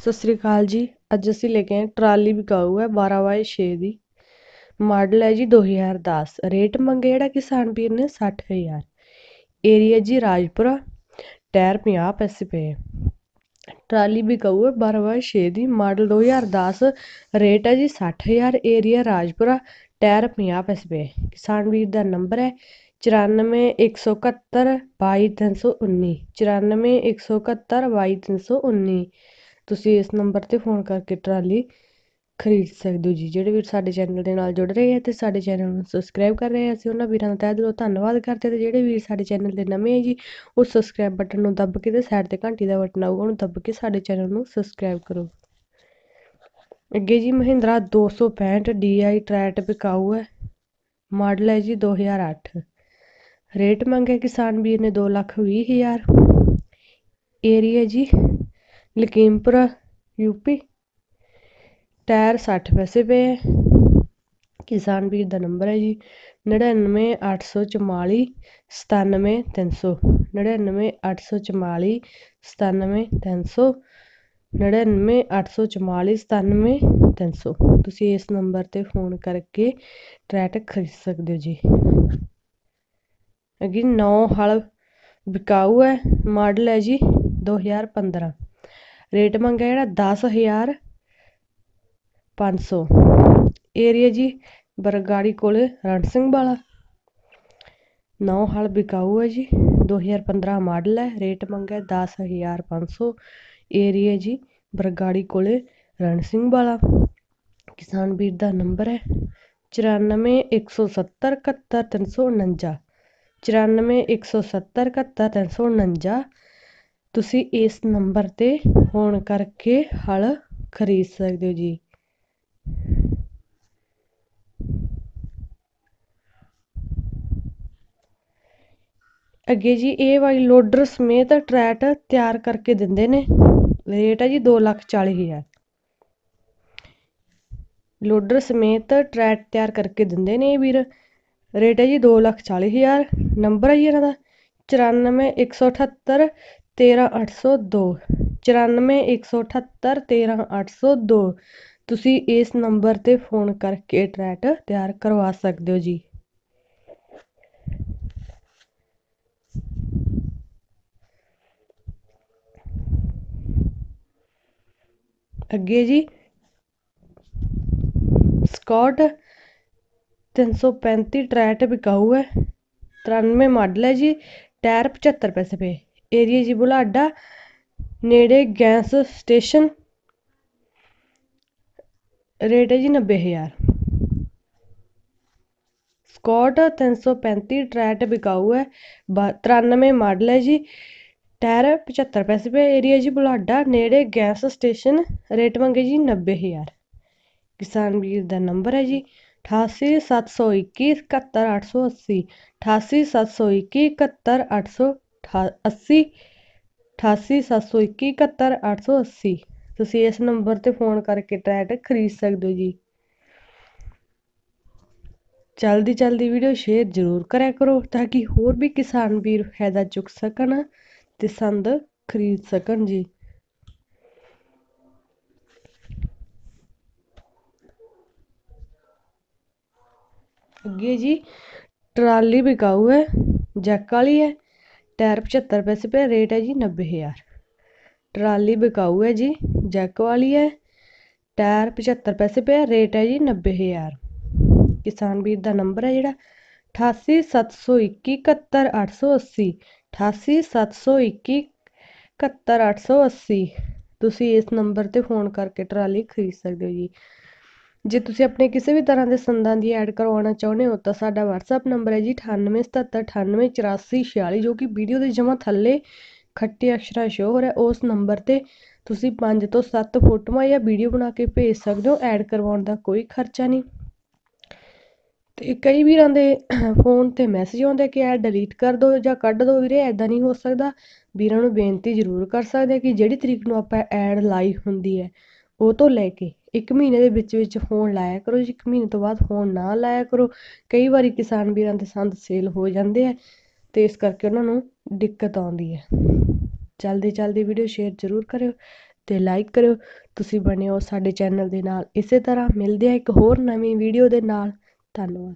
ਸਤਿ ਸ੍ਰੀ ਅਕਾਲ ਜੀ। ਅੱਜ ਅਸੀਂ ਲੈ ਕੇ ਆਏ ਟਰਾਲੀ ਵਿਕਾਊ ਹੈ 12 ਬਾਏ 6 ਦੀ। ਮਾਡਲ ਹੈ ਜੀ 2010 ਰੇਟ ਮੰਗੇ ਜਿਹੜਾ ਕਿਸਾਨ ਵੀਰ ਨੇ 60000 ਏਰੀਆ ਜੀ ਰਾਜਪੁਰਾ। ਟਾਇਰ 50 ਪੈਸੇ ਪਏ ਟਰਾਲੀ ਵਿਕਾਊ ਹੈ 12 ਬਾਏ 6 ਦੀ। ਮਾਡਲ 2010 ਰੇਟ ਹੈ ਜੀ 60000 ਏਰੀਆ ਰਾਜਪੁਰਾ। ਟਾਇਰ 50 ਪੈਸੇ ਪਏ ਕਿਸਾਨ ਵੀਰ ਦਾ ਨੰਬਰ ਹੈ 9417722319 9417722319 ਤੁਸੀਂ ਇਸ ਨੰਬਰ 'ਤੇ ਫੋਨ ਕਰਕੇ ਟਰਾਲੀ ਖਰੀਦ ਸਕਦੇ ਹੋ ਜੀ। ਜਿਹੜੇ ਵੀਰ ਸਾਡੇ ਚੈਨਲ ਦੇ ਨਾਲ ਜੁੜ ਰਹੇ ਆ ਅਤੇ ਸਾਡੇ ਚੈਨਲ ਨੂੰ ਸਬਸਕ੍ਰਾਈਬ ਕਰ ਰਹੇ ਆ, ਅਸੀਂ ਉਹਨਾਂ ਵੀਰਾਂ ਦਾ ਤਹਿ ਦਿਲੋਂ ਧੰਨਵਾਦ ਕਰਦੇ ਅਤੇ ਜਿਹੜੇ ਵੀਰ ਸਾਡੇ ਚੈਨਲ ਦੇ ਨਵੇਂ ਆ ਜੀ, ਉਹ ਸਬਸਕ੍ਰਾਈਬ ਬਟਨ ਨੂੰ ਦੱਬ ਕੇ ਅਤੇ ਸਾਈਡ ਤੇ ਘੰਟੀ ਦਾ ਬਟਨ ਆਊਗਾ, ਉਹਨੂੰ ਦੱਬ ਕੇ ਸਾਡੇ ਚੈਨਲ ਨੂੰ ਸਬਸਕ੍ਰਾਈਬ ਕਰੋ। ਅੱਗੇ ਜੀ ਮਹਿੰਦਰਾ 265 DI ਟਰੈਟ ਵਿਕਾਊ ਹੈ, ਮਾਡਲ ਹੈ ਜੀ 2008 ਰੇਟ ਮੰਗਿਆ ਕਿਸਾਨ ਵੀਰ ਨੇ 2 ਲੱਖ ਵੀਹ ਹਜ਼ਾਰ। ਏਰੀਆ ਜੀ ਲਕੀਮਪੁਰਾ ਯੂਪੀ ਟਾਇਰ ਸੱਠ ਪੈਸੇ ਪਏ ਹੈ ਕਿਸਾਨ ਵੀਰ ਦਾ ਨੰਬਰ ਹੈ ਜੀ, ਨੜਿਨਵੇਂ ਅੱਠ ਸੌ ਚੁਆਾਲੀ ਸਤਾਨਵੇਂ ਤਿੰਨ ਸੌ। ਨੜਿਨਵੇਂ ਅੱਠ ਸੌ ਚੁਮਾਲੀ ਸਤਾਨਵੇਂ ਤਿੰਨ ਸੌ। ਨੜਿਨਵੇਂ ਅੱਠ ਸੌ ਚੁਮਾਲੀ ਸਤਾਨਵੇਂ ਤਿੰਨ ਸੌ। ਤੁਸੀਂ ਇਸ ਨੰਬਰ ਤੇ ਫੋਨ ਕਰਕੇ ਟਰੈਟ ਖਰੀਦ ਸਕਦੇ ਹੋ ਜੀ। ਅੱਗੇ ਨੌ ਹਲ ਵਿਕਾਊ ਹੈ, ਮਾਡਲ ਹੈ ਜੀ 2015 ਰੇਟ ਮੰਗਿਆ ਜਿਹੜਾ 10000 500 ਏਰੀਆ ਜੀ ਬਰਗਾੜੀ ਕੋਲੇ ਰਣ ਸਿੰਘ ਵਾਲਾ। ਨੌ ਹਲ ਬਿਕਾਊ ਹੈ ਜੀ। 2015 ਮਾਡਲ ਹੈ ਰੇਟ ਮੰਗਿਆ 10500 ਏਰੀਆ ਜੀ ਬਰਗਾੜੀ ਕੋਲੇ ਰਣ ਸਿੰਘ ਵਾਲਾ। ਕਿਸਾਨ ਵੀਰ ਦਾ ਨੰਬਰ ਹੈ 9417071349 9417071349 ਤੁਸੀਂ ਇਸ ਨੰਬਰ 'ਤੇ ਫੋਨ ਕਰਕੇ ਹਲ ਖਰੀਦ ਸਕਦੇ ਹੋ ਜੀ। ਅੱਗੇ ਜੀ, ਇਹ ਵਾਲੀ ਲੋਡਰ ਸਮੇਤ ਟਰੈਟ ਤਿਆਰ ਕਰਕੇ ਦਿੰਦੇ ਨੇ। ਰੇਟ ਹੈ ਜੀ 2 ਲੱਖ 40 ਹਜ਼ਾਰ। ਲੋਡਰ ਸਮੇਤ ਟਰੈਟ ਤਿਆਰ ਕਰਕੇ ਦਿੰਦੇ ਨੇ ਇਹ ਵੀਰ। ਰੇਟ ਹੈ ਜੀ 2 ਲੱਖ 40 ਹਜ਼ਾਰ। ਨੰਬਰ ਹੈ ਜੀ ਇਹਨਾਂ ਦਾ। ਤੇਰ੍ਹਾਂ ਅੱਠ ਸੌ ਦੋ, ਚੁਰਾਨਵੇਂ ਇੱਕ ਸੌ ਅਠੱਤਰ ਤੇਰ੍ਹਾਂ ਅੱਠ ਸੌ ਦੋ। ਤੁਸੀਂ ਇਸ ਨੰਬਰ ਤੇ ਫੋਨ ਕਰਕੇ ਟਰੈਟ ਤਿਆਰ ਕਰਵਾ ਸਕਦੇ ਹੋ ਜੀ। ਅੱਗੇ ਜੀ। ਸਕਾਟ 335 ਟਰੈਟ ਵਿਕਾਊ ਹੈ। 93 ਮਾਡਲ ਹੈ ਜੀ। ਟਾਇਰ 75 ਪੈਸੇ ਪਏ। ਏਰੀਏ ਜੀ ਬੁਲਾਡਾ ਨੇੜੇ ਗੈਸ ਸਟੇਸ਼ਨ। ਰੇਟ ਹੈ ਜੀ 90000 ਸਕਾਟ 335 ਟਰੈਟ ਬਿਕਾਊ ਹੈ 93 ਮਾਡਲ ਹੈ ਜੀ। ਟਾਇਰ 75 ਪੈਸੇ ਪੇ ਏਰੀਆ ਜੀ ਬੁਲਾਡਾ ਨੇੜੇ ਗੈਸ ਸਟੇਸ਼ਨ, ਰੇਟ ਮੰਗੇ ਜੀ 90000 ਕਿਸਾਨ ਵੀਰ ਦਾ ਨੰਬਰ ਹੈ ਜੀ 8871 71880 8871 71880 ਠਾ ਅੱਸੀ, ਅਠਾਸੀ, ਸੱਤ ਸੌ ਇੱਕੀ, ਇਕਹੱਤਰ, ਅੱਠ ਸੌ ਅੱਸੀ। ਤੁਸੀਂ ਇਸ ਨੰਬਰ 'ਤੇ ਫ਼ੋਨ ਕਰਕੇ ਟਰੈਕਟਰ ਖਰੀਦ ਸਕਦੇ ਹੋ ਜੀ। ਜਲਦੀ ਜਲਦੀ ਵੀਡੀਓ ਸ਼ੇਅਰ ਜ਼ਰੂਰ ਕਰਿਆ ਕਰੋ ਤਾਂ ਕਿ ਹੋਰ ਵੀ ਕਿਸਾਨ ਵੀਰ ਫਾਇਦਾ ਚੁੱਕ ਸਕਣ ਅਤੇ ਸੰਦ ਖਰੀਦ ਸਕਣ ਜੀ। ਅੱਗੇ ਜੀ, ਟਰਾਲੀ ਵਿਕਾਊ ਹੈ, ਜੈਕ ਵਾਲੀ ਹੈ। ਟਾਇਰ 75 ਪੈਸੇ ਪਿਆ ਰੇਟ ਹੈ ਜੀ ਨੱਬੇ ਹਜ਼ਾਰ। ਟਰਾਲੀ ਵਿਕਾਊ ਹੈ ਜੀ, ਜੈਕ ਵਾਲੀ ਹੈ, ਟਾਇਰ 75 ਪੈਸੇ ਪਿਆ ਰੇਟ ਹੈ ਜੀ ਨੱਬੇ ਹਜ਼ਾਰ। ਕਿਸਾਨ ਵੀਰ ਦਾ ਨੰਬਰ ਹੈ ਜਿਹੜਾ, ਅਠਾਸੀ ਸੱਤ ਸੌ ਇੱਕੀ ਇਕੱਤਰ ਅੱਠ ਸੌ ਅੱਸੀ, ਅਠਾਸੀ ਸੱਤ ਸੌ ਇੱਕੀ ਇਕੱਤਰ ਅੱਠ ਸੌ ਅੱਸੀ। ਤੁਸੀਂ ਇਸ ਨੰਬਰ ਤੇ ਫੋਨ ਕਰਕੇ ਟਰਾਲੀ ਖਰੀਦ ਸਕਦੇ ਹੋ ਜੀ। ਜੇ ਤੁਸੀਂ ਆਪਣੇ ਕਿਸੇ ਵੀ ਤਰ੍ਹਾਂ ਦੇ ਸੰਦਾਂ ਦੀ ਐਡ ਕਰਵਾਉਣਾ ਚਾਹੁੰਦੇ ਹੋ, ਤਾਂ ਸਾਡਾ WhatsApp ਨੰਬਰ ਹੈ ਜੀ 9877988446 ਜੋ ਕਿ ਵੀਡੀਓ ਦੇ ਜਮਾ ਥੱਲੇ ਖੱਟੇ ਅਕਸ਼ਰਾਂ ਸ਼ੋ ਹੋ ਰਿਹਾ ਉਸ ਨੰਬਰ ਤੇ ਤੁਸੀਂ 5 ਤੋਂ 7 ਫੋਟੋਆਂ ਜਾਂ ਵੀਡੀਓ ਬਣਾ ਕੇ ਭੇਜ ਸਕਦੇ ਹੋ ਐਡ ਕਰਵਾਉਣ ਦਾ ਕੋਈ ਖਰਚਾ ਨਹੀਂ। ਤੇ ਕਈ ਵੀਰਾਂ ਦੇ ਫੋਨ ਤੇ ਮੈਸੇਜ ਆਉਂਦੇ ਕਿ ਐਡ ਡਿਲੀਟ ਕਰ ਦਿਓ ਜਾਂ ਕੱਢ ਦਿਓ, ਵੀਰੇ ਐਦਾਂ ਨਹੀਂ ਹੋ ਸਕਦਾ। ਵੀਰਾਂ ਨੂੰ ਬੇਨਤੀ ਜ਼ਰੂਰ ਕਰ ਸਕਦੇ ਕਿ ਜਿਹੜੀ ਤਰੀਕ ਨੂੰ ਆਪਾਂ ਐਡ ਲਾਈ ਹੁੰਦੀ ਹੈ ਉਹ ਤੋਂ ਲੈ ਕੇ ਇੱਕ ਮਹੀਨੇ ਦੇ ਵਿੱਚ ਵਿੱਚ ਫੋਨ ਲਾਇਆ ਕਰੋ, ਜੀ ਇੱਕ ਮਹੀਨੇ ਤੋਂ ਬਾਅਦ ਫੋਨ ਨਾ ਲਾਇਆ ਕਰੋ, ਕਈ ਵਾਰੀ ਕਿਸਾਨ ਵੀਰਾਂ ਦੇ ਸੰਦ ਸੇਲ ਹੋ ਜਾਂਦੇ ਆ ਤੇ ਇਸ ਕਰਕੇ ਉਹਨਾਂ ਨੂੰ ਦਿੱਕਤ ਆਉਂਦੀ ਹੈ। ਜਲਦੀ ਜਲਦੀ ਵੀਡੀਓ ਸ਼ੇਅਰ ਜ਼ਰੂਰ ਕਰਿਓ ਤੇ ਲਾਈਕ ਕਰਿਓ। ਤੁਸੀਂ ਬਣਿਓ ਸਾਡੇ ਚੈਨਲ ਦੇ ਨਾਲ ਇਸੇ ਤਰ੍ਹਾਂ, ਮਿਲਦੇ ਆ ਇੱਕ ਹੋਰ ਨਵੀਂ ਵੀਡੀਓ ਦੇ ਨਾਲ। ਧੰਨਵਾਦ।